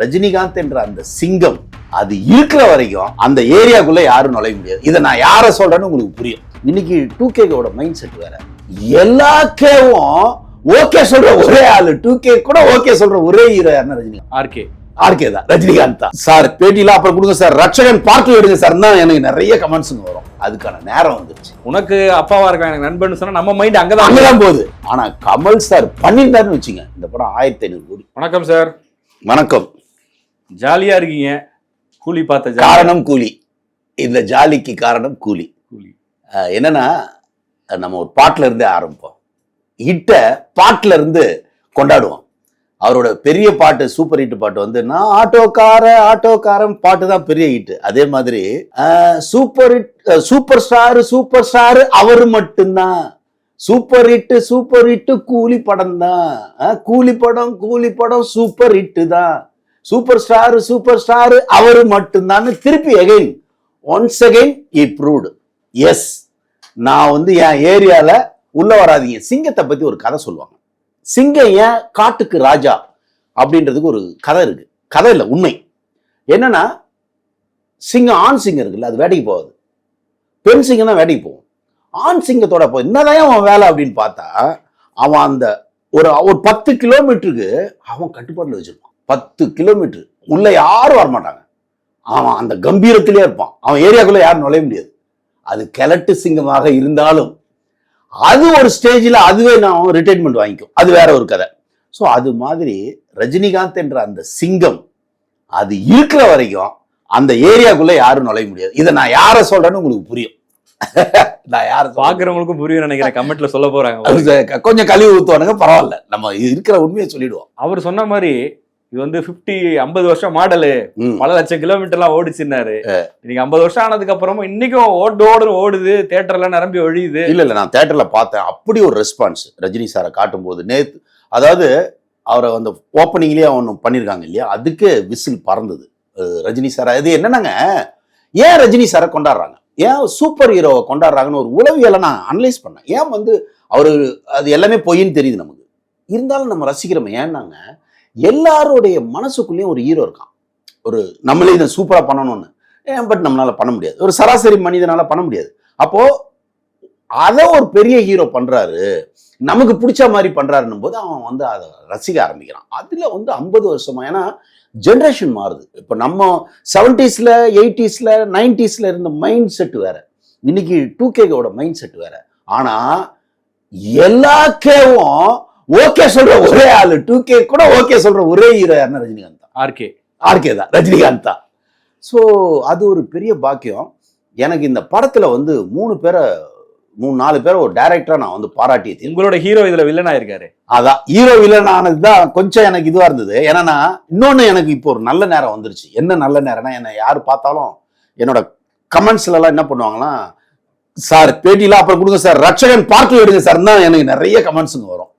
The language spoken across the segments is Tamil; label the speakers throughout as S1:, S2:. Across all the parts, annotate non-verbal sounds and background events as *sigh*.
S1: ரஜினிகாந்த் என்ற அந்த சிங்கம் அது இருக்கிற வரைக்கும் அந்த ஏரியாக்குள்ள யாரும் நுழைய முடியாது. இதை நான் யாரை சொல்றேன்னு உங்களுக்கு புரியும். இன்னைக்கு டூ கேவோட மைண்ட் செட் வேற. எல்லா கேவும் ஓகே சொல்ற ஒரே ஆளு. டூ கே கூட ஓகே சொல்ற ஒரே ஹீரோ யாருன்னா ரஜினிகாந்த்.
S2: ஆர்கே
S1: ஆர்கே தான். ரஜினிகாந்த் தான். சார் பேட்டிலாம் அப்புறம் கொடுங்க சார். ரட்சகன் பார்த்து எடுங்க சார். தான் எனக்கு நிறைய கமெண்ட்ஸுங்க வரும். அதுக்கான நேரம் வந்துருச்சு.
S2: உனக்கு அப்பாவா இருக்கான் எனக்கு நண்பன் சொன்னா நம்ம மைண்ட் அங்கதான்
S1: அங்கதான் போகுது. ஆனா கமல் சார் பண்ணியிருந்தாருன்னு வச்சுங்க. இந்த படம் ஆயிரத்தி ஐநூறு கோடி.
S2: வணக்கம் சார்.
S1: வணக்கம்.
S2: ஜாலியா இருக்கீங்க. கூலி பார்த்த
S1: காரணம் கூலி. இந்த ஜாலிக்கு காரணம் கூலி.
S2: கூலி.
S1: என்னன்னா நம்ம ஒரு பாட்டுல இருந்தே ஆரம்பிப்போம். ஹிட்ட பாட்டுல இருந்து கொண்டாடுவோம். அவரோட பெரிய பாட்டு சூப்பர் ஹிட் பாட்டு வந்து நான் ஆட்டோக்கார ஆட்டோக்காரன் பாட்டு தான் பெரிய ஹிட் அதே மாதிரி super hit super star super star அவர் மட்டும்தான். சூப்பர் ஹிட் சூப்பர் ஹிட் கூலி படம் தான் கூலி படம் கூலி படம் சூப்பர் ஹிட் தான். சூப்பர் ஸ்டார் சூப்பர் ஸ்டார் அவர் மட்டும்தான் திருப்பி அகைன் ஒன்ஸ் அகைன் இ ப்ரூவ்டு எஸ் நான் வந்து என் ஏரியால உள்ள வராதீங்க. சிங்கத்தை பத்தி ஒரு கதை சொல்லுவாங்க. சிங்கம் ஏன் காட்டுக்கு ராஜா அப்படின்றதுக்கு ஒரு கதை இருக்கு. கதை இல்லை உண்மை. என்னன்னா சிங்கம் ஆண் சிங்கம் இருக்குல்ல அது வேட்டைக்கு போகாது. பெண் சிங்கம் தான் வேட்டைக்கு போகும். ஆண் சிங்கத்தோட போ என்னதான் அவன் வேலை அப்படின்னு பார்த்தா அவன் அந்த ஒரு ஒரு பத்து கிலோமீட்டருக்கு அவன் கட்டுப்பாட்டில் வச்சிருப்பான். பத்து கிலோமீட்டர் உள்ள யாரும் வரமாட்டாங்க. அவன் அந்த கம்பீரத்திலே இருப்பான். அவன் ஏரியாக்குள்ள யாரும் நுழைய முடியாது. அது கிழட்டு சிங்கமாக இருந்தாலும் அது ஒரு ஸ்டேஜில் அதுவே நான் ரிட்டைர்மெண்ட் வாங்கிக்கும். அது வேற ஒரு கதை. ஸோ அது மாதிரி ரஜினிகாந்த் என்ற அந்த சிங்கம் அது இருக்கிற வரைக்கும் அந்த ஏரியாக்குள்ள யாரும் நுழைய முடியாது. இதை நான் யாரை சொல்றேன்னு உங்களுக்கு புரியும். *laughs* நான் யாரை
S2: பாக்குறவங்களுக்கும் புரியும் நினைக்கிறேன். கமெண்ட்ல சொல்ல போறாங்க.
S1: கொஞ்சம் கழுவி ஊத்துவானுங்க பரவாயில்ல. நம்ம இருக்கிற உண்மையை சொல்லிடுவோம்.
S2: அவர் சொன்ன மாதிரி இது வந்து 50 ஐம்பது வருஷம் மாடலு. பல லட்சம் கிலோமீட்டர் எல்லாம் ஓடிச்சுன்னாரு இன்னைக்கு ஐம்பது வருஷம் ஆனதுக்கு அப்புறமும் இன்னைக்கும் ஓடு ஓடு ஓடுது. தேட்டர்ல நிரம்பி ஒழியுது.
S1: இல்ல இல்ல நான் தேட்டர்ல பார்த்தேன். அப்படி ஒரு ரெஸ்பான்ஸ் ரஜினி சாரை காட்டும் போது நேத்து அதாவது அவரை அந்த ஓப்பனிங்லயே ஒன்று பண்ணியிருக்காங்க இல்லையா? அதுக்கு விசில் பறந்தது. ரஜினி சார் இது என்னன்னாங்க? ஏன் ரஜினி சாரை கொண்டாடுறாங்க? ஏன் சூப்பர் ஹீரோவை கொண்டாடுறாங்கன்னு ஒரு உளவியலை நான் அனலைஸ் பண்ணேன். ஏன் வந்து அவரு அது எல்லாமே பொய்ன்னு தெரியுது நமக்கு. இருந்தாலும் நம்ம ரசிக்கிறோம். ஏன்னாங்க எல்லாருடைய மனசுக்குள்ளேயும் ஒரு ஹீரோ இருக்கான். ஒரு நம்மளே இதை சூப்பராக பண்ணணும்னு. ஏன் பட் நம்மளால பண்ண முடியாது. ஒரு சராசரி மனிதனால பண்ண முடியாது. அப்போ அதை ஒரு பெரிய ஹீரோ பண்றாரு. நமக்கு பிடிச்ச மாதிரி பண்றாருன்னும் போது அவன் வந்து அதை ரசிக்க ஆரம்பிக்கிறான். அதுல வந்து ஐம்பது வருஷமா ஏன்னா ஜென்ரேஷன் மாறுது. இப்போ நம்ம செவன்டிஸ்ல எயிட்டிஸ்ல நைன்டிஸ்ல இருந்த மைண்ட் செட் வேற. இன்னைக்கு டூ கேவோட மைண்ட் செட் வேற. ஆனா எல்லா கேவும் ஓகே சொல்ற ஒரே ஆளு டூ கே கூட ஓகே சொல்ற ஒரே ஹீரோ யாருன்னா ரஜினிகாந்த் தான்.
S2: ஆர்கே
S1: ஆர்கே தான் ரஜினிகாந்த் தான். ஸோ அது ஒரு பெரிய பாக்கியம். எனக்கு இந்த படத்துல வந்து மூணு பேரை மூணு நாலு பேரை ஒரு டைரக்டரா நான் வந்து பாராட்டிய தீர்வு
S2: உங்களோட ஹீரோ இதுல வில்லனா இருக்காரு
S1: அதான் ஹீரோ வில்லன் ஆனது தான் கொஞ்சம் எனக்கு இதுவா இருந்தது. ஏன்னா இன்னொன்னு எனக்கு இப்போ ஒரு நல்ல நேரம் வந்துருச்சு. என்ன நல்ல நேரம்னா என்னை யார் பார்த்தாலும் என்னோட கமெண்ட்ஸ்ல எல்லாம் என்ன பண்ணுவாங்கன்னா சார் பேட்டிலாம் அப்புறம் கொடுங்க சார். ரட்சகன் பார்த்து எடுங்க சார். தான் எனக்கு நிறைய கமெண்ட்ஸுங்க வரும்.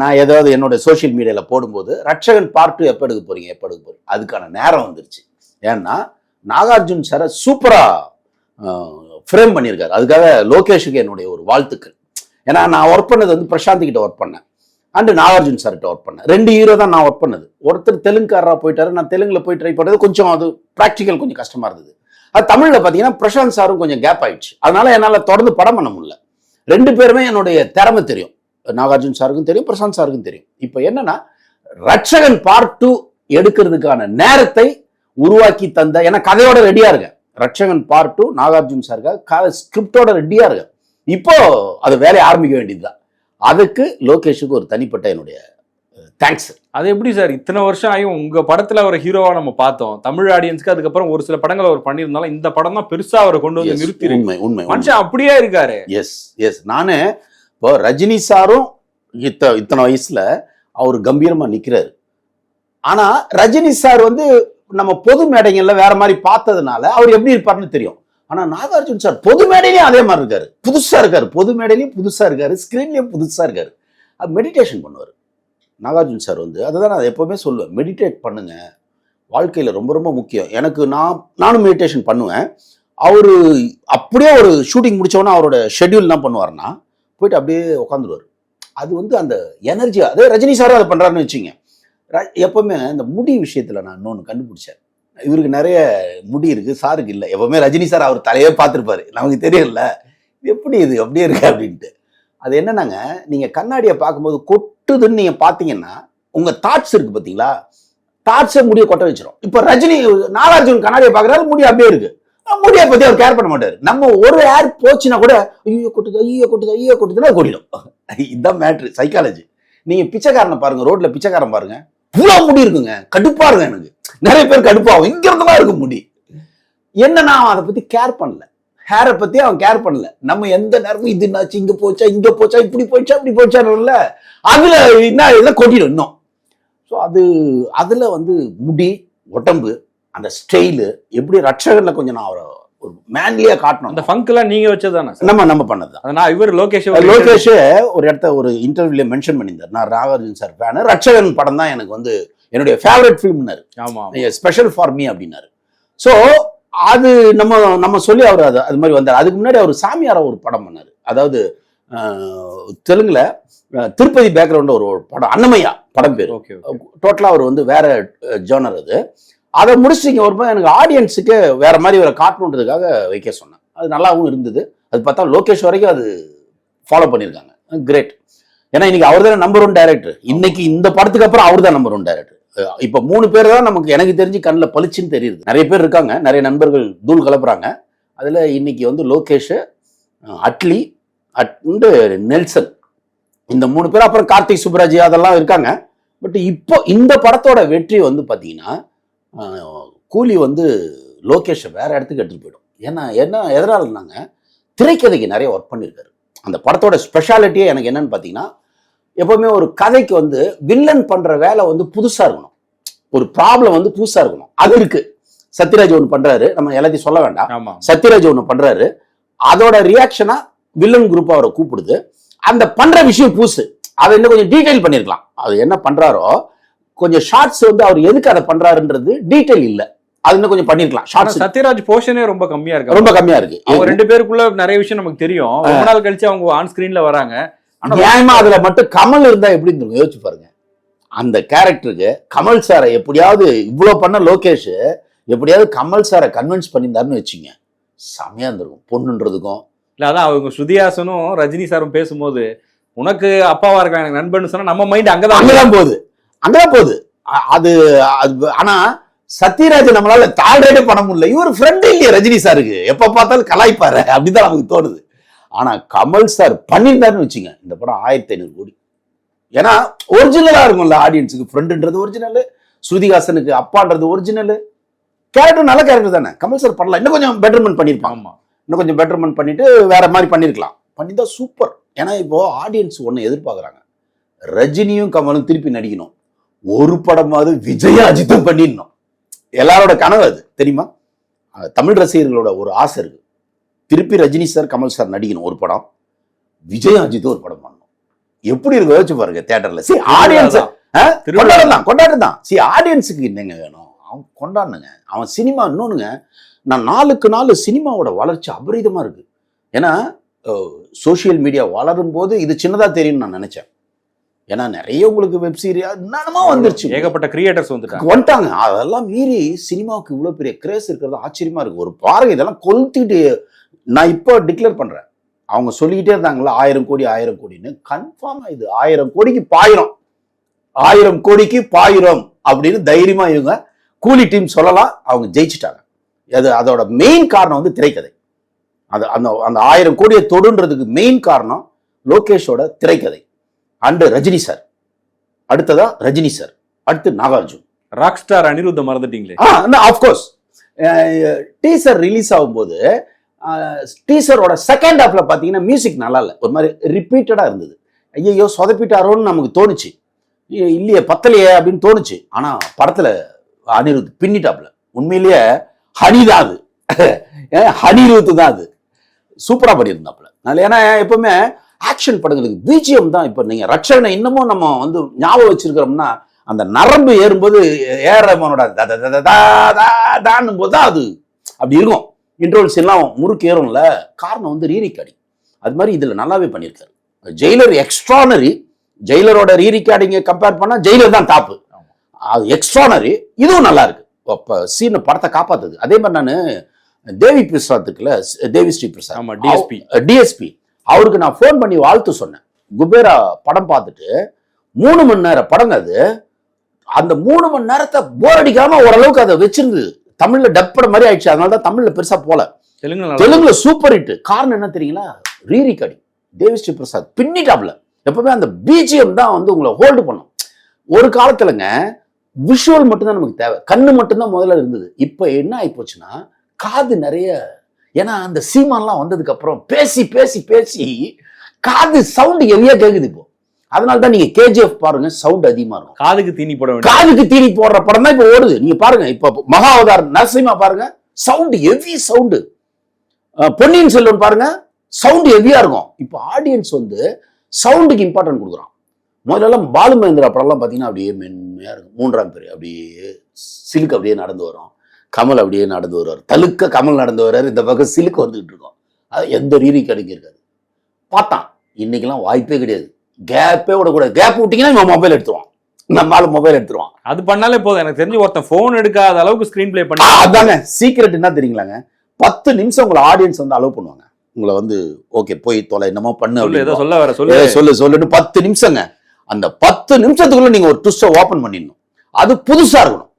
S1: நான் ஏதாவது என்னோட சோஷியல் மீடியாவில் போடும்போது ரட்சகன் பார்ட் டூ எப்போ எடுக்க போறீங்க எப்போ எடுக்க போறீங்க? அதுக்கான நேரம் வந்துருச்சு. ஏன்னா நாகார்ஜுன் சாரை சூப்பராக ஃப்ரேம் பண்ணியிருக்காரு அதுக்காக லோகேஷுக்கு என்னுடைய ஒரு வாழ்த்துக்கள். ஏன்னா நான் ஒர்க் பண்ணது வந்து பிரசாந்த் கிட்ட ஒர்க் பண்ணேன். அண்டு நாகார்ஜுன் சார்கிட்ட ஒர்க் பண்ணேன். ரெண்டு ஹீரோ தான் நான் ஒர்க் பண்ணது. ஒருத்தர் தெலுங்குக்காரராக போயிட்டாரு நான் தெலுங்குல போய் ட்ரை பண்ணுறது கொஞ்சம் அது ப்ராக்டிக்கல் கொஞ்சம் கஷ்டமா இருந்தது. அது தமிழில் பார்த்தீங்கன்னா பிரசாந்த் சாரும் கொஞ்சம் கேப் ஆயிடுச்சு. அதனால என்னால் தொடர்ந்து படம் பண்ண முடியல. ரெண்டு பேருமே என்னுடைய திறமை தெரியும். நாகார்ஜுன் சாருக்கும் தெரியும் பிரசாந்த் சாருக்கும் தெரியும். இப்போ என்னன்னா ரட்சகன் பார்ட் டூ எடுக்கிறதுக்கான நேரத்தை உருவாக்கி தந்த ஏன்னா கதையோட ரெடியா இருக்கேன் ரட்சகன் பார்ட் டூ நாகார்ஜுன் சாருக்காக ஸ்கிரிப்டோட ரெடியா இருக்கேன் இப்போ அது வேலையை ஆரம்பிக்க வேண்டியதுதான். அதுக்கு லோகேஷுக்கு ஒரு தனிப்பட்ட என்னுடைய தேங்க்ஸ்
S2: அது எப்படி சார்? இத்தனை வருஷம் ஆகியும் உங்க படத்துல ஒரு ஹீரோவா நம்ம பார்த்தோம். தமிழ் ஆடியன்ஸ்க்கு அதுக்கப்புறம் ஒரு சில படங்கள் அவர் பண்ணியிருந்தாலும் இந்த படம் தான் பெருசா அவரை கொண்டு வந்து நிறுத்தி இருக்கு
S1: உண்மை உண்மை
S2: மனுஷன் அப்படியே இருக்காரு.
S1: எஸ் எஸ் நானு இப்போ ரஜினி சாரும் இத்த இத்தனை வயசுல அவர் கம்பீரமா நிக்கிறாரு. ஆனா ரஜினி சார் வந்து நம்ம பொது மேடைகள்ல வேற மாதிரி பார்த்ததுனால அவர் எப்படி இருப்பாருன்னு தெரியும். ஆனா நாகார்ஜுன் சார் பொது மேடையிலையும் அதே மாதிரி இருக்காரு. புதுசா இருக்காரு. பொது மேடையிலையும் புதுசா இருக்காரு. ஸ்கிரீன்லயும் புதுசா இருக்காரு. மெடிடேஷன் பண்ணுவார். நாகார்ஜுன் சார் வந்து அதுதான் நான் எப்பவுமே சொல்லுவேன். மெடிடேட் பண்ணுங்க. வாழ்க்கையில ரொம்ப ரொம்ப முக்கியம். எனக்கு நான் நானும் மெடிடேஷன் பண்ணுவேன். அவரு அப்படியே ஒரு ஷூட்டிங் முடிச்சவொன்னே அவரோட ஷெட்யூல் என்ன பண்ணுவாருன்னா போயிட்டு அப்படியே உட்காந்துருவார் அது வந்து அந்த எனர்ஜி அதே ரஜினி சாரும் அதை பண்ணுறாருன்னு வச்சுங்க. ர- எப்பவுமே இந்த முடி விஷயத்தில் நான் இன்னொன்று கண்டுபிடிச்சேன். இவருக்கு நிறைய முடி இருக்குது சாருக்கு இல்லை. எப்பவுமே ரஜினி சார் அவர் தலையே பார்த்துருப்பாரு. நமக்கு தெரியல எப்படி இது? அப்படியே இருக்கு? அப்படின்ட்டு. அது என்னன்னாங்க நீங்கள் கண்ணாடியை பார்க்கும்போது கொட்டுதுன்னு நீங்கள் பார்த்தீங்கன்னா உங்கள் தாட்ஸ் இருக்குது பார்த்தீங்களா தாட்ஸை முடிய கொட்ட வச்சிடும் இப்போ ரஜினி நாகார்ஜுன் கண்ணாடியை பார்க்குறாரு முடி அப்படியே இருக்குது முடியை பத்தி அவர் கேர் பண்ண மாட்டார். நம்ம ஒரு ஏர் போச்சுன்னா கூட ஐயோ கொட்டுது ஐயோ கொட்டுது ஐயோ கொட்டுதுன்னா கொடிடும். இதுதான் மேட்ரு சைக்காலஜி நீங்க பிச்சைக்காரனை பாருங்க ரோட்ல பிச்சைக்காரன் பாருங்க. இவ்வளவு முடி இருக்குங்க. கடுப்பா இருக்கும் எனக்கு. நிறைய பேர் கடுப்பாகும் இங்க இருந்துலாம் இருக்கு முடி. என்ன நான் அதை பத்தி கேர் பண்ணல. ஹேரை பத்தி அவன் கேர் பண்ணல. நம்ம எந்த நேரமும் இது என்னாச்சு இங்க போச்சா இங்க போச்சா இப்படி போச்சா இப்படி போச்சான்னு அதுல என்ன இதெல்லாம் கொட்டிடும் இன்னும். ஸோ அது அதுல வந்து முடி உடம்பு அந்த ஸ்டைலு எப்படி ரட்சகன்ல கொஞ்சம் நான் அவரை ஒரு மேன்லியா காட்டணும்.
S2: அந்த ஃபங்க் எல்லாம் நீங்க வச்சதுதானே சார்?
S1: நம்ம நம்ம பண்ணது
S2: அதனால இவர் லோகேஷ்
S1: லோகேஷ் ஒரு இடத்த ஒரு இன்டர்வியூல மென்ஷன் பண்ணியிருந்தார். நான் ராகார்ஜுன் சார் ஃபேனு ரட்சகன் படம் தான் எனக்கு வந்து என்னுடைய ஃபேவரட் ஃபிலிம்னாரு
S2: ஆமா
S1: ஸ்பெஷல் ஃபார் மீ அப்படின்னாரு. ஸோ அது நம்ம நம்ம சொல்லி அவர் அது அது மாதிரி வந்தார். அதுக்கு முன்னாடி அவர் சாமியார ஒரு படம் பண்ணாரு. அதாவது தெலுங்குல திருப்பதி பேக்ரவுண்ட் ஒரு படம். அன்னமையா படம் பேர்.
S2: ஓகே
S1: டோட்டலாக அவர் வந்து வேற ஜோனர் அது. அதை முடிச்சிங்க வரும்போது எனக்கு ஆடியன்ஸுக்கு வேற மாதிரி ஒரு காட்டணுன்றதுக்காக வைக்க சொன்னேன். அது நல்லாவும் இருந்தது. அது பார்த்தா லோகேஷ் வரைக்கும் அது ஃபாலோ பண்ணியிருக்காங்க. கிரேட் ஏன்னா இன்னைக்கு அவர் தானே நம்பர் ஒன் டைரக்டர் இன்னைக்கு இந்த படத்துக்கு அப்புறம் அவர் தான் நம்பர் ஒன் டைரக்டர் இப்போ மூணு பேர் தான் நமக்கு எனக்கு தெரிஞ்சு கண்ணில் பளிச்சுன்னு தெரியுது. நிறைய பேர் இருக்காங்க. நிறைய நண்பர்கள் தூள் கலப்புறாங்க. அதில் இன்னைக்கு வந்து லோகேஷ் அட்லி அண்டு நெல்சன். இந்த மூணு பேர் அப்புறம் கார்த்திக் சுப்ராஜ் அதெல்லாம் இருக்காங்க. பட் இப்போ இந்த படத்தோட வெற்றி வந்து பார்த்தீங்கன்னா கூலி வந்து லோகேஷை வேற இடத்துக்கு எடுத்துட்டு போயிடும். ஏன்னா என்ன எதனாலனாங்க திரைக்கதைக்கு நிறைய ஒர்க் பண்ணியிருக்காரு. அந்த படத்தோட ஸ்பெஷாலிட்டியே எனக்கு என்னன்னு பார்த்தீங்கன்னா எப்பவுமே ஒரு கதைக்கு வந்து வில்லன் பண்ற வேலை வந்து புதுசா இருக்கணும். ஒரு ப்ராப்ளம் வந்து புதுசா இருக்கணும். அது இருக்கு. சத்யராஜ் ஒன்று பண்றாரு. நம்ம எல்லாத்தையும் சொல்ல வேண்டாம். சத்யராஜ் ஒன்று பண்றாரு. அதோட ரியாக்ஷனா வில்லன் குரூப் அவரை கூப்பிடுது. அந்த பண்ற விஷயம் புதுசு. அதை இன்னும் கொஞ்சம் டீடைல் பண்ணிருக்கலாம் அது என்ன பண்றாரோ கொஞ்சம் ஷார்ட்ஸ் வந்து அவர் எதுக்கு அதை பண்றாருன்றது டீடைல் இல்ல. அது இன்னும் கொஞ்சம் பண்ணிருக்கலாம். ஷார்ட்ஸ்
S2: சத்யராஜ் போர்ஷனே ரொம்ப கம்மியா இருக்கு
S1: ரொம்ப கம்மியா இருக்கு.
S2: அவங்க ரெண்டு பேருக்குள்ள நிறைய விஷயம் நமக்கு தெரியும். ரொம்ப நாள் கழிச்சு அவங்க ஆன் ஸ்கிரீன்ல வராங்க.
S1: நியாயமா அதுல மட்டும் கமல் இருந்தா எப்படி யோசிச்சு பாருங்க. அந்த கேரக்டருக்கு கமல் சாரை எப்படியாவது இவ்வளவு பண்ண லோகேஷ் எப்படியாவது கமல் சாரை கன்வின்ஸ் பண்ணியிருந்தாருன்னு வச்சுங்க. செமையா இருந்திருக்கும். பொண்ணுன்றதுக்கும்.
S2: இல்ல அதான் அவங்க ஸ்ருதிஹாசனும் ரஜினி சாரும் பேசும்போது உனக்கு அப்பாவா இருக்காங்க எனக்கு நண்பன் சொன்னா நம்ம மைண்ட் அங்கதான்
S1: அங்கதான் போகுது. அங்கதான் போகுது. அது அது ஆனா சத்யராஜ் நம்மளால டாலரேட்டே பண்ண முடியல. இவர் ஃப்ரெண்ட் இல்லையே ரஜினி சாருக்கு. எப்ப பார்த்தாலும் கலாய்ப்பாரு. அப்படிதான் நமக்கு தோணுது. ஆனா கமல் சார் பண்ணியிருந்தாருன்னு வச்சுங்க. இந்த படம் ஆயிரத்தி ஐநூறு கோடி. ஏன்னா ஒரிஜினலா இருக்கும்ல ஆடியன்ஸுக்கு ஃப்ரெண்டுன்றது ஒரிஜினல் ஸ்ருதிஹாசனுக்கு அப்பான்றது ஒரிஜினல் கேரக்டர் நல்ல கேரக்டர் தானே. கமல் சார் பண்ணலாம். இன்னும் கொஞ்சம் பெட்டர்மெண்ட் பண்ணியிருப்பாங்க
S2: ஆமா.
S1: இன்னும் கொஞ்சம் பெட்டர்மெண்ட் பண்ணிட்டு வேற மாதிரி பண்ணியிருக்கலாம். பண்ணியிருந்தா சூப்பர் ஏன்னா இப்போ ஆடியன்ஸ் ஒன்று எதிர்பார்க்குறாங்க. ரஜினியும் கமலும் திருப்பி நடிக்கணும். ஒரு படமாவது விஜய் அஜித்தும் பண்ணிடணும். எல்லாரோட கனவு அது தெரியுமா? தமிழ் ரசிகர்களோட ஒரு ஆசை இருக்கு. திருப்பி ரஜினி சார் கமல் சார் நடிக்கணும் ஒரு படம். விஜய் அஜித்தும் ஒரு படம் பண்ணணும். எப்படி இருக்கு? யோசிச்சு பாருங்க தியேட்டர்ல சி ஆடியன்ஸ்
S2: திருவிழா.
S1: கொண்டாடலாம் கொண்டாட்டம் தான் சி ஆடியன்ஸுக்கு என்னங்க வேணும்? அவன் கொண்டாடணுங்க. அவன் சினிமா இன்னொன்னுங்க நான் நாளுக்கு நாள் சினிமாவோட வளர்ச்சி அபரிதமா இருக்கு. ஏன்னா சோஷியல் மீடியா வளரும் போது இது சின்னதா தெரியும்னு நான் நினைச்சேன். ஏன்னா நிறைய உங்களுக்கு வெப் சீரியா என்னென்னமோ வந்துருச்சு.
S2: ஏகப்பட்ட கிரியேட்டர்ஸ் வந்துட்டாங்க.
S1: வந்துட்டாங்க. அதெல்லாம் மீறி சினிமாவுக்கு இவ்வளவு பெரிய கிரேஸ் இருக்கிறது ஆச்சரியமா இருக்கு. ஒரு பாருங்க இதெல்லாம் கொளுத்திட்டு நான் இப்போ டிக்ளேர் பண்றேன். அவங்க சொல்லிக்கிட்டே இருந்தாங்களா ஆயிரம் கோடி ஆயிரம் கோடின்னு. கன்ஃபார்மா இது. ஆயிரம் கோடிக்கு பாயிரம். ஆயிரம் கோடிக்கு பாயிரம் அப்படின்னு தைரியமா இவங்க கூலி டீம் சொல்லலாம். அவங்க ஜெயிச்சிட்டாங்க. அது அதோட மெயின் காரணம் வந்து திரைக்கதை. அது அந்த அந்த ஆயிரம் கோடியை தொடுன்றதுக்கு மெயின் காரணம் லோகேஷோட திரைக்கதை. And Rajini sir. அடுத்ததா ரஜினி சார். அடுத்து நாகார்ஜுன்.
S2: ராக் ஸ்டார் அனிருத்த மறந்துட்டீங்களே.
S1: ஆஃப்கோர்ஸ் டீசர் ரிலீஸ் ஆகும்போது டீசரோட செகண்ட் ஹாஃப்ல பார்த்தீங்கன்னா மியூசிக் நல்லா இல்லை. ஒரு மாதிரி ரிப்பீட்டடாக இருந்தது. ஐயோ சொதப்பிட்டாரோன்னு நமக்கு தோணுச்சு. இல்லையே பத்தலையே அப்படின்னு தோணுச்சு. ஆனால் படத்தில் அனிருத் பின்னிட்டாப்ல உண்மையிலேயே ஹனி தான் அது. *laughs* ஹனிருத் தான் அது. சூப்பராக பண்ணியிருந்தாப்புல. அதனால ஏன்னா எப்பவுமே ஆக்ஷன் படங்களுக்கு பிஜிஎம் தான் இப்போ நீங்கள் ரட்சகனை இன்னமும் நம்ம வந்து ஞாபகம் வச்சிருக்கிறோம்னா அந்த நரம்பு ஏறும்போது தா தான்னும் போது தான் அது அப்படி இருக்கும். இன்ட்ரோல்ஸ் எல்லாம் முறுக்கு ஏறும்ல காரணம் வந்து ரீரிகார்டிங். அது மாதிரி இதில் நல்லாவே பண்ணியிருக்காரு. ஜெயிலர் எக்ஸ்ட்ரானரி ஜெயிலரோட ரீரிகார்டிங்கை கம்பேர் பண்ணால் ஜெயிலர் தான் டாப்பு அது எக்ஸ்ட்ரானரி இதுவும் நல்லா இருக்கு. இப்போ சீனை படத்தை காப்பாத்துது. அதே மாதிரி நான் தேவி பிரசாத் இருக்குல்ல தேவி ஸ்ரீ பிரசாத்.
S2: டிஎஸ்பி
S1: டிஎஸ்பி அவருக்கு நான் ஃபோன் பண்ணி வாழ்த்து சொன்னேன். குபேரா படம் பார்த்துட்டு மூணு மணி நேரம் படங்க அது. அந்த மூணு மணி நேரத்தை போர் அடிக்காம ஓரளவுக்கு அதை வச்சிருந்தது தமிழ்ல டப் படம் மாதிரி ஆயிடுச்சு. அதனால தான் தமிழ்ல பெருசா போல.
S2: தெலுங்கு
S1: தெலுங்குல சூப்பர் ஹிட் காரணம் என்ன தெரியுங்களா? ரீ ரெக்கார்டிங் தேவிஸ்ரீ பிரசாத் பின்னிட்டாப்ல எப்பவுமே அந்த பிஜிஎம் தான் வந்து உங்களை ஹோல்டு பண்ணும். ஒரு காலத்துலங்க விஷுவல் மட்டும்தான் நமக்கு தேவை. கண்ணு மட்டும்தான் முதல்ல இருந்தது. இப்போ என்ன ஆகி போச்சுன்னா காது நிறைய ஏன்னா அந்த சீமான்லாம் வந்ததுக்கு அப்புறம் பேசி பேசி பேசி காது சவுண்ட் ஹெவியா கேக்குது இப்போ. அதனால தான் நீங்க கேஜிஎஃப் பாருங்க சவுண்ட் அதிகமா இருக்கும்.
S2: காதுக்கு தீனி போட
S1: காதுக்கு தீனி போடுற படம் தான் இப்ப ஓடுது. நீங்க பாருங்க இப்ப மகாவதார் நரசிம்மா பாருங்க sound heavy sound Ponniyin Selvan பாருங்க சவுண்ட் ஹெவியா இருக்கும். இப்போ ஆடியன்ஸ் வந்து சவுண்டுக்கு இம்பார்ட்டன்ட் கொடுக்குறான். முதல்லலாம் பாலு மகேந்திரா படம்லாம் பார்த்தீங்கன்னா அப்படியே மென்மையா இருக்கும். மூன்றாம் பேர் அப்படியே சிலுக்கு அப்படியே நடந்து வரும். கமல் அப்படியே நடந்து வருவார். தலுக்க கமல் நடந்து வர்றாரு. இந்த பக்கம் சிலுக்கு வந்துகிட்டு இருக்கும். அது எந்த ரீதி கிடைக்க இருக்காது பார்த்தான். இன்னைக்கெல்லாம் வாய்ப்பே கிடையாது. கேப்பே விடக்கூடாது. கேப் விட்டீங்கன்னா இவன் மொபைல் எடுத்துருவான். நம்ம ஆளு மொபைல் எடுத்துருவான்.
S2: அது பண்ணாலே போதும். எனக்கு தெரிஞ்சு ஒருத்தன் போன் எடுக்காத அளவுக்கு ஸ்கிரீன் ப்ளே பண்ணி
S1: அதாங்க. சீக்கிரட் என்ன தெரியுங்களாங்க? பத்து நிமிஷம் உங்களை ஆடியன்ஸ் வந்து அலோவ் பண்ணுவாங்க. உங்களை வந்து ஓகே போய் தொலை என்னமோ பண்ணு
S2: ஏதோ
S1: அப்படின்னு
S2: சொல்ல வர சொல்லு.
S1: சொல்லு சொல்லுன்னு பத்து நிமிஷங்க. அந்த பத்து நிமிஷத்துக்குள்ள நீங்க ஒரு ட்விஸ்ட ஓபன் பண்ணிடணும். அது புதுசா இருக்கணும்.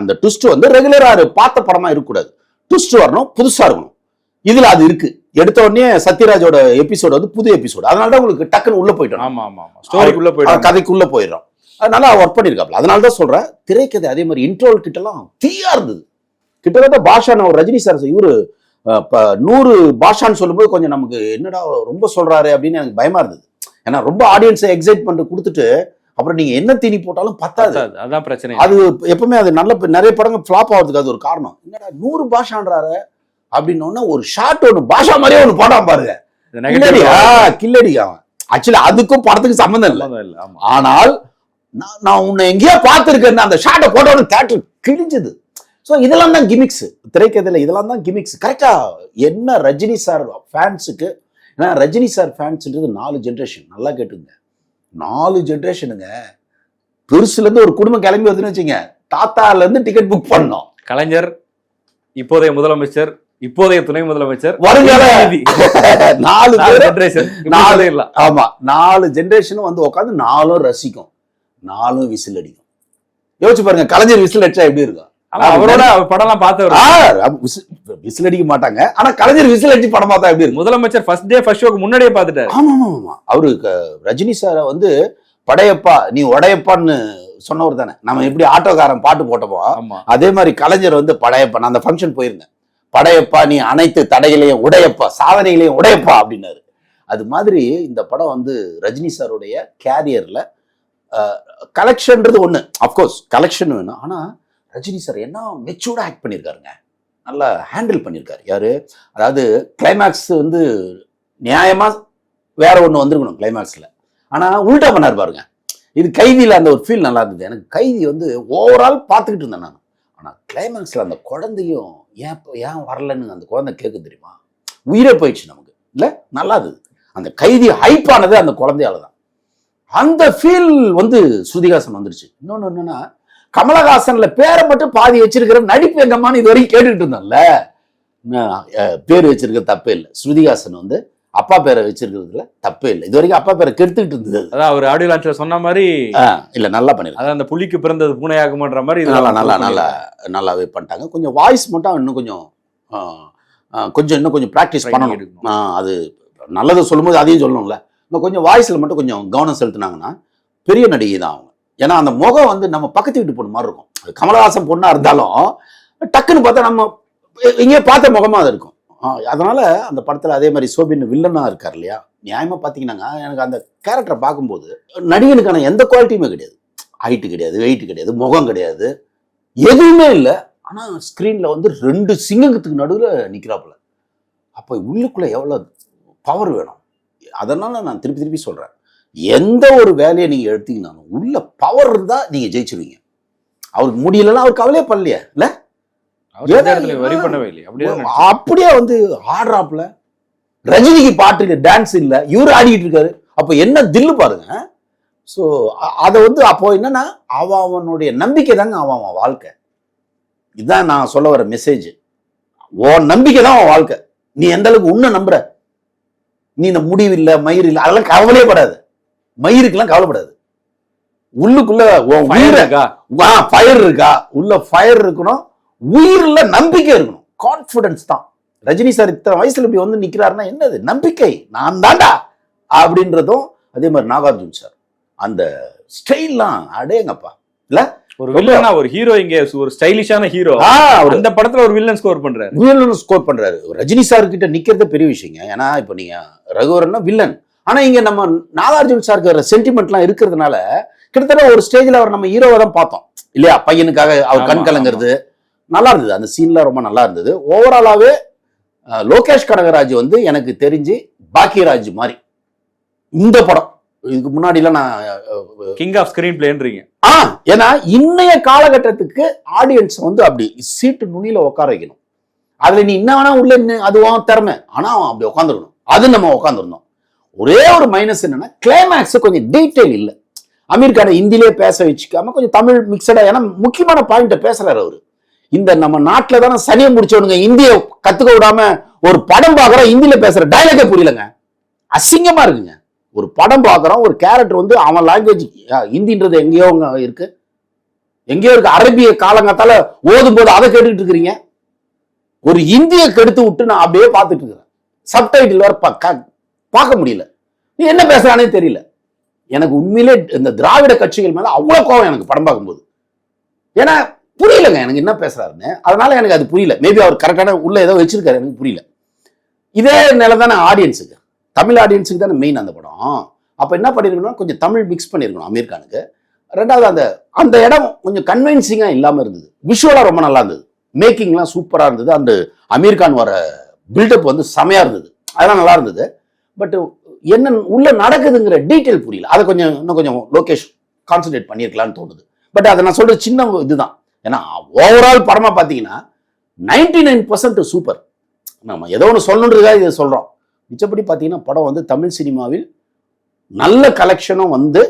S1: அந்த ட்விஸ்ட் வந்து ரெகுலரா பார்த்த படமா இருக்கக்கூடாது. ட்விஸ்ட் வரணும் புதுசா இருக்கணும். இதுல அது இருக்கு. எடுத்த உடனே சத்யராஜோட எபிசோடு வந்து புது எபிசோடு அதனால தான் உங்களுக்கு டக்குன்னு உள்ள போயிட்டோம்.
S2: ஆமா ஆமா ஆமா. ஸ்டோரிக்குள்ள போயிடும்
S1: கதைக்குள்ள போயிடுறோம். அதனால ஒர்க் பண்ணிருக்காப்ல. அதனால தான் சொல்றேன் திரைக்கதை அதே மாதிரி இன்ட்ரோல் கிட்டலாம் தீயா இருந்தது. கிட்டத்தட்ட பாஷா ஒரு ரஜினி சார் இவரு இப்ப நூறு பாஷான்னு சொல்லும்போது கொஞ்சம் நமக்கு என்னடா ரொம்ப சொல்றாரு அப்படின்னு எனக்கு பயமா இருந்தது. ஏன்னா ரொம்ப ஆடியன்ஸை எக்ஸைட் பண்ணிட்டு கொடுத்துட்டு அப்புறம் நீங்க என்ன தீனி போட்டாலும் பத்தாது.
S2: அதான் பிரச்சனை.
S1: அது எப்பவுமே அது நல்ல நிறைய படங்கள் ஃபிளாப் ஆகிறதுக்கு அது ஒரு காரணம். என்னடா நூறு பாஷான்றாரு அப்படின்னோடனே ஒரு ஷார்ட் ஒன்று பாஷா மாதிரியே ஒன்று போடாம பாருங்க. கில்லடி அவன். ஆக்சுவலி அதுக்கும் படத்துக்கு சம்மந்தம் இல்லை. ஆனால் நான் உன்னை எங்கேயோ பார்த்துருக்கேன் அந்த ஷாட்டை போட்டோன்னு தேட்டர் கிழிஞ்சது. ஸோ இதெல்லாம் தான் கிமிக்ஸ் திரைக்கதையில் இதெல்லாம் தான் கிமிக்ஸ் கரெக்டா என்ன ரஜினி சார் ஃபேன்ஸுக்கு ஏன்னா ரஜினி சார் ஃபேன்ஸ்ன்றது நாலு ஜென்ரேஷன் நல்லா கேட்டுங்க. நாலு ஜென்ரேஷனுங்க பெருசுலேருந்து ஒரு குடும்பம் கிளம்பி வந்துன்னு வச்சுங்க தாத்தாலேருந்து டிக்கெட் புக் பண்ணோம்
S2: கலைஞர் இப்போதைய முதலமைச்சர் இப்போதைய துணை முதலமைச்சர்
S1: வருங்கால. *laughs* நாலு.
S2: இப்படி
S1: நாலு
S2: சொல்லிடலாம்.
S1: ஆமா நாலு ஜென்ரேஷனும் வந்து உட்காந்து நாலும் ரசிக்கும் நாலும் விசில் அடிக்கும் யோசிச்சு பாருங்க கலைஞர் விசில் அடிச்சா எப்படி இருக்கும்
S2: அவரோட அவர் படம்லாம் பார்த்தவர்.
S1: விசில் அடிக்க மாட்டாங்க. ஆனா கலைஞர் விசில் அடிச்சு படம் பார்த்தா எப்படி
S2: முதலமைச்சர் ஃபர்ஸ்ட் டே ஃபர்ஸ்ட் ஷோக்கு முன்னாடியே பார்த்துட்டாரு.
S1: ஆமா ஆமா ஆமா அவரு க- ரஜினி சாரை வந்து படையப்பா நீ உடையப்பான்னு சொன்னவர் தானே. நம்ம எப்படி ஆட்டோக்காரன் பாட்டு போட்டப்போ
S2: ஆமா.
S1: அதே மாதிரி கலைஞர் வந்து படையப்பா. நான் அந்த ஃபங்க்ஷன் போயிருந்தேன். படையப்பா நீ அனைத்து தடைகளையும் உடையப்பா சாதனைகளையும் உடையப்பா அப்படின்னாரு. அது மாதிரி இந்த படம் வந்து ரஜினி சாருடைய கேரியர்ல கலெக்ஷன்ன்றது ஒண்ணு. அஃப்கோர்ஸ் கலெக்ஷன் வேணும். ஆனா ரஜினி சார் என்ன மெச்சூர்டாக ஆக்ட் பண்ணியிருக்காருங்க நல்லா ஹேண்டில் பண்ணியிருக்காரு யாரு? அதாவது கிளைமேக்ஸ் வந்து நியாயமாக வேற ஒன்று வந்திருக்கணும் கிளைமேக்ஸில் ஆனால் உல்டா பண்ணார் பாருங்க. இது கைதியில் அந்த ஒரு ஃபீல் நல்லா இருந்தது. எனக்கு கைதி வந்து ஓவரால் பார்த்துக்கிட்டு இருந்தேன் நான். ஆனால் கிளைமேக்ஸில் அந்த குழந்தையும் ஏன் ஏன் வரலன்னு அந்த குழந்தை கேட்க தெரியுமா? உயிரே போயிடுச்சு நமக்கு. இல்லை? நல்லா இருந்தது. அந்த கைதி ஹைப் ஆனது அந்த குழந்தையால தான் அந்த ஃபீல் வந்து ஸ்ருதிகாசன் வந்துருச்சு. இன்னொன்று என்னன்னா கமலஹாசன்ல பேரை மட்டும் பாதி வச்சிருக்கிற நடிப்பு எங்கம்மான்னு இது வரைக்கும் கேட்டுக்கிட்டு அஹ், பேர் வச்சிருக்கிறது தப்பே இல்லை. ஸ்ருதிகாசன் வந்து அப்பா பேரை வச்சிருக்கிறதுல தப்பே இல்லை. இது வரைக்கும் அப்பா பேரை கெடுத்துக்கிட்டு இருந்தது அது.
S2: அதான் அவர் ஆடியோ லான்ச்ல சொன்ன மாதிரி
S1: இல்ல நல்லா பண்ணிருக்காங்க
S2: அதான் அந்த புலிக்கு பிறந்தது பூனையாகுமன்ற மாதிரி இது
S1: நல்லா நல்லா நல்லா நல்லாவே பண்ணிட்டாங்க. கொஞ்சம் வாய்ஸ் மட்டும் இன்னும் கொஞ்சம் கொஞ்சம் இன்னும் கொஞ்சம் ப்ராக்டிஸ் பண்ணணும். அது நல்லது சொல்லும்போது அதையும் சொல்லணும்ல. இன்னும் கொஞ்சம் வாய்ஸ்ல மட்டும் கொஞ்சம் கவனம் செலுத்துனாங்கன்னா பெரிய நடிகை தான் அவங்க. ஏன்னா அந்த முகம் வந்து நம்ம பக்கத்து வீட்டு பொண்ணு மாதிரி இருக்கும் அது கமலஹாசன் பொண்ணாக இருந்தாலும் டக்குன்னு பார்த்தா நம்ம இங்கே பார்த்த முகமாக அது இருக்கும். அதனால அந்த படத்தில் அதே மாதிரி சோபின் வில்லனாக இருக்கார் இல்லையா? நியாயமாக பார்த்தீங்கன்னாங்க எனக்கு அந்த கேரக்டரை பார்க்கும்போது நடிகனுக்கான எந்த குவாலிட்டியுமே கிடையாது. ஹைட்டு கிடையாது வெயிட் கிடையாது முகம் கிடையாது. எதுவுமே இல்லை. ஆனால் ஸ்க்ரீனில் வந்து ரெண்டு சிங்கத்துக்கு நடுவில் நிற்கிறாப்புல அப்போ உள்ளுக்குள்ளே எவ்வளோ பவர் வேணும்? அதனால நான் திருப்பி திருப்பி சொல்கிறேன் எந்த ஒரு வேலையை நீங்க எடுத்தீங்கன்னாலும் உள்ள பவர் இருந்தா நீங்க ஜெயிச்சிருவீங்க. அவருக்கு முடியலன்னா அவர் கவலையே பண்ணலையே இல்ல?
S2: அவர் அப்படியே
S1: வந்து ஆடுறாப்புல. ரஜினிக்கு பாட்டு டான்ஸ் இல்ல இவரு ஆடிக்கிட்டு இருக்காரு. அப்ப என்ன தில்லு பாருங்க. ஸோ அதை வந்து அப்போ என்னன்னா அவன் அவனுடைய நம்பிக்கை தாங்க அவன் அவன் வாழ்க்கை. இதுதான் நான் சொல்ல வர மெசேஜ் உன் நம்பிக்கை தான் அவன் வாழ்க்கை. நீ எந்த அளவுக்கு உன்னை நம்புற? நீ இந்த முடிவு இல்லை மயிர் இல்லை அதெல்லாம் கவலையே படாது. மயிருக்கெல்லாம் கவலைப்படாது. உள்ளுக்குள்ள உயிரை
S2: இருக்கா?
S1: ஃபயர் இருக்கா? உள்ள ஃபயர் இருக்கணும். உயிர்ல நம்பிக்கை இருக்கணும். கான்ஃபிடன்ஸ் தான். ரஜினி சார் இத்தனை வயசுல இப்படி வந்து நிக்கிறாருன்னா என்னது? நம்பிக்கை. நான் தாண்டா அப்படின்றதும் அதே மாதிரி நாகார்ஜுன் சார் அந்த ஸ்டைல்லாம் அடேங்கப்பா.
S2: ஒரு வில்லனா ஒரு ஹீரோ இங்க ஒரு ஸ்டைலிஷான ஹீரோ அந்த படத்துல ஒரு வில்லன் ஸ்கோர் பண்றாரு.
S1: வில்லன் ஸ்கோர் பண்றாரு. ரஜினி சார் கிட்ட நிக்கிறது பெரிய விஷயங்க. ஏன்னா இப்போ நீங்க ரகுவரன்னா வில்லன் ஆனா இங்க நம்ம நாகார்ஜுன் சாருக்கு சென்டிமெண்ட்லாம் இருக்கிறதுனால கிட்டத்தட்ட ஒரு ஸ்டேஜ்ல அவர் நம்ம ஹீரோவை தான் பார்த்தோம். இல்லையா? பையனுக்காக அவர் கண் கலங்குறது. நல்லா இருந்தது. அந்த சீன்லாம் ரொம்ப நல்லா இருந்தது. ஓவராலாவே லோகேஷ் கனகராஜ் வந்து எனக்கு தெரிஞ்சு பாக்கியராஜ் மாதிரி. இந்த படம். இதுக்கு முன்னாடிலாம் நான்
S2: கிங் ஆஃப் ஸ்கிரீன் பிளேன்றீங்க
S1: ஆ ஏன்னா இன்னைய காலகட்டத்துக்கு ஆடியன்ஸ் வந்து அப்படி சீட்டு நுனியில உட்கார வைக்கணும். அதுல நீ என்ன வேணா உள்ள அது திறமை. ஆனா அவன் அப்படி உட்காந்துருக்கணும் அது நம்ம உட்காந்துருந்தோம் ஒரே ஒரு மைனஸ் என்னன்னா கிளைமேக்ஸ் கொஞ்சம் டீட்டெயில் இல்லை. அமீர் கானை ஹிந்திலே பேச வச்சுக்காம கொஞ்சம் தமிழ் மிக்சடா ஏன்னா முக்கியமான பாயிண்ட்டை பேசுறாரு அவரு. இந்த நம்ம நாட்டில் தானே சனியை முடிச்சவனுங்க இந்திய கத்துக்க விடாம ஒரு படம் பார்க்குறோம் ஹிந்தியில பேசுற டைலாகே புரியலங்க. அசிங்கமா இருக்குங்க. ஒரு படம் பார்க்குறோம் ஒரு கேரக்டர் வந்து அவன் லாங்குவேஜ் ஹிந்தின்றது எங்கேயோ அங்க இருக்கு. எங்கேயோ இருக்கு அரபிய காலங்கத்தால ஓதும் போது அதை கேட்டுக்கிட்டு இருக்கிறீங்க. ஒரு இந்திய கெடுத்து விட்டு நான் அப்படியே பார்த்துட்டு இருக்கிறேன். சப்டைட்டில் வர பார்க்க முடியல. நீ என்ன பேசுறானே தெரியல. எனக்கு உண்மையிலே இந்த திராவிட கட்சிகள் மேல அவ்வளவு கோவம் எனக்கு படம் பார்க்கும்போது. ஏன்னா புரியலங்க எனக்கு என்ன பேசுறாருன்னு. அதனால எனக்கு அது புரியல. மேபி அவர் கரெக்டான உள்ள ஏதோ வச்சிருக்காரு எனக்கு புரியல. இதே நிலை தானே ஆடியன்ஸுக்கு தமிழ் ஆடியன்ஸுக்கு தானே மெயின் அந்த படம். அப்ப என்ன பண்ணிருக்கணும் கொஞ்சம் தமிழ் மிக்ஸ் பண்ணிருக்கணும் அமீர்கானுக்கு ரெண்டாவது அந்த அந்த இடம் கொஞ்சம் கன்வின்சிங்காக இல்லாமல் இருந்தது. விஷுவலாக ரொம்ப நல்லா இருந்தது. மேக்கிங்லாம் சூப்பராக இருந்தது. அந்த அமீர் கான் வர பில்டப் வந்து செமையாக இருந்தது. அதெல்லாம் நல்லா இருந்தது. பட் uh, என்ன உள்ள நடக்குதுங்கிற டீட்டெயில் புரியல. அதை கொஞ்சம் இன்னும் கொஞ்சம் லோகேஷ் கான்சன்ட்ரேட் பண்ணியிருக்கலாம்னு தோணுது. பட் அதை நான் சொல்றது சின்ன இதுதான். ஏன்னா ஓவரால் படமா பார்த்தீங்கன்னா நைன்டி நைன் பர்சன்ட் சூப்பர் நம்ம ஏதோ ஒன்று சொல்லணுன்றதுக்காக இதை சொல்கிறோம் மிச்சப்படி பார்த்தீங்கன்னா படம் வந்து தமிழ் சினிமாவில் நல்ல கலெக்ஷனும் வந்து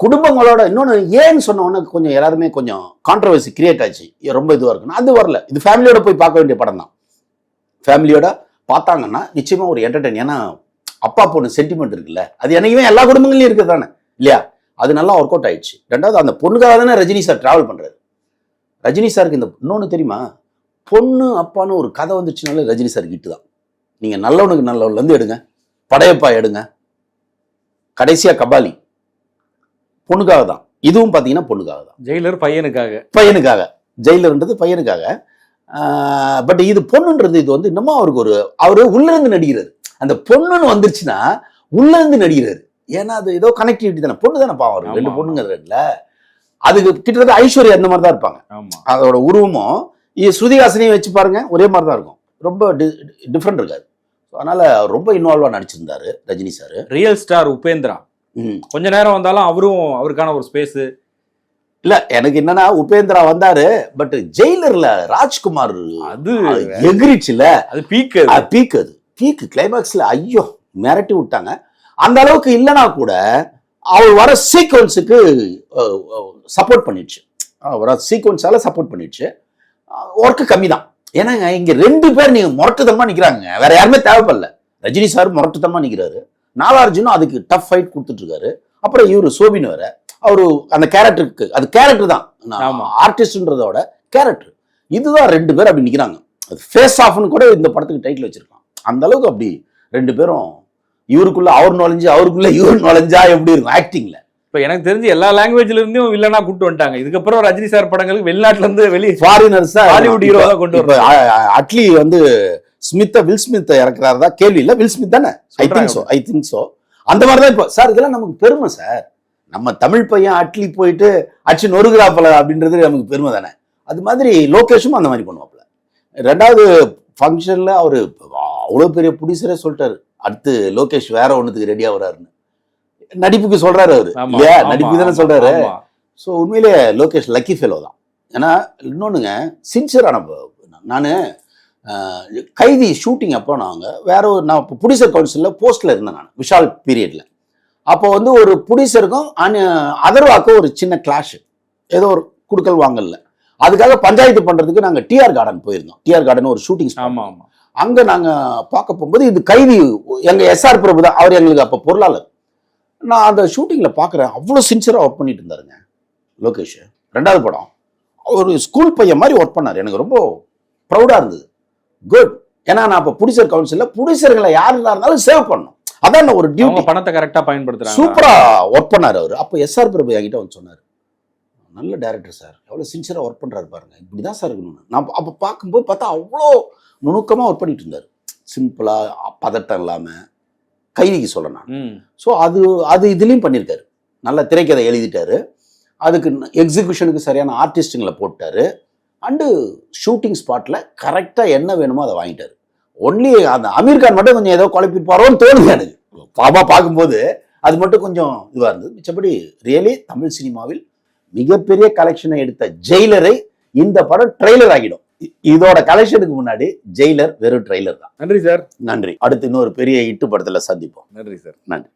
S1: குடும்பங்களோட இன்னொன்று ஏன்னு சொன்ன உடனே கொஞ்சம் எல்லாருமே கொஞ்சம் கான்ட்ரவர்சி கிரியேட் ஆச்சு. ரொம்ப இதுவாக இருக்குன்னு. அது வரல. இது ஃபேமிலியோட போய் பார்க்க வேண்டிய படம் தான் ஃபேமிலியோட பார்த்தாங்கன்னா நிச்சயமாக ஒரு என்டர்டைன் ஏன்னா அப்பா பொண்ணு சென்டிமெண்ட் இருக்குல்ல அது என்னைக்குமே எல்லா குடும்பங்களையும் இருக்குது தானே இல்லையா? அது நல்லா ஒர்க் அவுட் ஆயிடுச்சு. ரெண்டாவது அந்த பொண்ணுக்காக தானே ரஜினி சார் டிராவல் பண்றாரு. ரஜினி சாருக்கு இந்த இன்னொன்று தெரியுமா? பொண்ணு அப்பான்னு ஒரு கதை வந்துச்சுனாலே ரஜினி சார் கிட்டு தான். நீங்க நல்லவனுக்கு நல்லவன்ல இருந்து எடுங்க. படையப்பா எடுங்க. கடைசியா கபாலி. பொண்ணுக்காக தான். இதுவும் பார்த்தீங்கன்னா பொண்ணுக்காக தான்.
S2: ஜெயிலர் பையனுக்காக.
S1: பையனுக்காக. ஜெயிலர்ன்றது பையனுக்காக. பட் இது பொண்ணுன்றது இது வந்து இன்னமும் அவருக்கு ஒரு அவரு உள்ள இருந்து நடிக்கிறாரு அந்த பொண்ணுன்னு வந்துருச்சுன்னா உள்ள இருந்து நடிக்கிறாரு. ஏன்னா அது ஏதோ கனெக்டிவிட்டி தானே. பொண்ணு தானே பாவம். ரெண்டு பொண்ணுங்க ரெண்டுல அதுக்கு கிட்டத்தட்ட ஐஸ்வர்யா அந்த மாதிரி தான் இருப்பாங்க அதோட உருவமும் இது ஸ்ருதிஹாசனையும் வச்சு பாருங்க ஒரே மாதிரி தான் இருக்கும். ரொம்ப டிஃப்ரெண்ட் இருக்காது. அதனால ரொம்ப இன்வால்வா நடிச்சிருந்தாரு Rajini sir
S2: real star Upendra. கொஞ்ச நேரம் வந்தாலும் அவரும் அவருக்கான ஒரு ஸ்பேஸ்
S1: இல்ல எனக்கு என்னன்னா உபேந்திரா வந்தாரு பட் ஜெயிலர்ல ராஜ்குமார்
S2: அது
S1: எகிரிச்சுல.
S2: அது பீக்
S1: பீக் அது. பீக் கிளைமேக்ஸ்ல ஐயோ மிரட்டி விட்டாங்க. அந்த அளவுக்கு இல்லைனா கூட அவர் வர சீக்வன்ஸுக்கு சப்போர்ட் பண்ணிடுச்சு. அவர் வர சீக்வன்ஸால சப்போர்ட் பண்ணிடுச்சு. ஒர்க்கு கம்மி தான் ஏன்னாங்க இங்க ரெண்டு பேர் நீங்க முரட்டுத்தனமா நிக்கிறாங்க. வேற யாருமே தேவைப்படல. ரஜினி சார் முரட்டுத்தனமா நிக்கிறாரு. நாகார்ஜுனும் அதுக்கு டஃப் ஃபைட் கொடுத்துட்டு இருக்காரு அப்புறம் இவரு சோபின் வேற. அவரு அந்த கேரக்டருக்கு அது கேரக்டர் தான். ஆர்டிஸ்ட்ன்றதோட கேரக்டர் இதுதான் ரெண்டு பேர் அப்படி நிக்கிறாங்க. அது ஃபேஸ் ஆஃப்னு கூட இந்த படத்துக்கு டைட்டில் வச்சிருக்கான் அந்த அளவுக்கு அப்படி ரெண்டு பேரும் இவருக்குள்ள அவர் நுழைஞ்சு அவருக்குள்ள இவர் நுழைஞ்சா எப்படி இருக்கும்? ஆக்டிங்ல
S2: இப்ப எனக்கு தெரிஞ்சு எல்லா லாங்குவேஜ்ல இருந்தும் வில்லனா கூட்டு வந்துட்டாங்க. இதுக்கப்புறம் ரஜினி சார் படங்களுக்கு வெளிநாட்டுல இருந்து வெளியே
S1: ஃபாரினர்ஸ்
S2: Hollywood hero தான் கொண்டு வர்றாங்க.
S1: அட்லி வந்து ஸ்மித்த வில் ஸ்மித் இறக்குறாரு தான் கேள்வி இல்ல? வில் ஸ்மித் தானே? I think. So I think so அந்த மாதிரி தான் இப்போ சார் இதெல்லாம் நமக்கு பெருமை சார். நம்ம தமிழ் பையன் அட்லி போயிட்டு அச்சு நொறுகிறாப்பல அப்படின்றது நமக்கு பெருமை தானே. அது மாதிரி லோகேஷும் அந்த மாதிரி பண்ணுவாப்புல. ரெண்டாவது ஃபங்க்ஷன்ல அவரு அவ்வளவு பெரிய புடிசரே சொல்லிட்டாரு. அடுத்து லோகேஷ் வேற ஒண்ணுத்துக்கு ரெடியா வராருன்னு. நடிப்புக்கு சொல்றாரு அவரு. இல்லையா? நடிப்பு தானே சொல்றாரு. ஸோ உண்மையிலே லோகேஷ் லக்கி ஃபெலோ தான். ஏன்னா இன்னொன்றுங்க சின்சியரான நான் கைதி ஷூட்டிங் அப்போ நாங்கள் வேற ஒரு நான் ப்ரொடியூசர் கவுன்சிலில் போஸ்ட்டில் இருந்தேன் நான் விஷால் பீரியடில் அப்போ வந்து ஒரு புடிசருக்கும் அதர்வாக்கும் ஒரு சின்ன கிளாஷ் ஏதோ ஒரு குடுக்கல் வாங்கல அதுக்காக பஞ்சாயத்து பண்றதுக்கு நாங்க டிஆர் கார்டன் போயிருந்தோம். டிஆர் கார்டன் ஒரு ஷூட்டிங்
S2: ஆமா ஆமா.
S1: அங்க நாங்க பார்க்க போகும்போது இது கைதி எங்க எஸ்ஆர் பிரபு தான். அவர் எங்களுக்கு அப்ப பொருளாளர். நான் அந்த ஷூட்டிங்ல பாக்குறேன் அவ்வளவு சின்சியரா ஒர்க் பண்ணிட்டு இருந்தாருங்க லோகேஷ். ரெண்டாவது படம். ஒரு ஸ்கூல் பையன் மாதிரி ஒர்க் பண்ணார். எனக்கு ரொம்ப ப்ரௌடா இருந்தது. குட் ஏன்னா நான் அப்ப புடிசர் கவுன்சில்ல புடிசர்களை யாருன்னா இருந்தாலும் சேவ் பண்ணணும். அதான் ஒரு டியூட்டி
S2: பணத்தை கரெக்டா பயன்படுத்துறாங்க.
S1: சூப்பரா ஒர்க் பண்ணாரு அவர். அப்போ எஸ்ஆர் பிரபு என்கிட்ட வந்து சொன்னார் நல்ல டேரக்டர் சார் எவ்வளோ சின்சியராக ஒர்க் பண்ணுறாரு பாருங்க. இப்படி தான் சார் இருக்கணும் நான் அப்போ பார்க்கும்போது பார்த்தா அவ்வளோ நுணுக்கமாக ஒர்க் பண்ணிட்டு இருந்தார். சிம்பிளாக பதட்டம் இல்லாமல் கைதிக்கு சொல்ல நான்.
S2: ம்.
S1: ஸோ அது அது இதுலேயும் பண்ணியிருக்காரு நல்ல திரைக்கதை எழுதிட்டாரு. அதுக்கு எக்ஸிகியூஷனுக்கு சரியான ஆர்டிஸ்ட்டுங்களை போட்டாரு. அண்டு ஷூட்டிங் ஸ்பாட்டில் கரெக்டாக என்ன வேணுமோ அதை வாங்கிட்டாரு. ஒன்லி அந்த அமீர் கான் மட்டும் கொஞ்சம் ஏதோ குழப்பிப்பாரோன்னு தோணுது எனக்கு. பாபா பார்க்கும்போது அது மட்டும் கொஞ்சம் இதுவாக இருந்தது. மிச்சபடி ரியலி தமிழ் சினிமாவில் மிகப்பெரிய கலெக்ஷனை எடுத்த ஜெயிலரை இந்த படம் ட்ரெய்லர் ஆகிடும். இதோட கலெக்ஷனுக்கு முன்னாடி ஜெயிலர் வெறும் ட்ரெய்லர் தான்.
S2: நன்றி சார்
S1: நன்றி. அடுத்து இன்னொரு பெரிய இட்டு படத்துல சந்திப்போம்.
S2: நன்றி சார்
S1: நன்றி.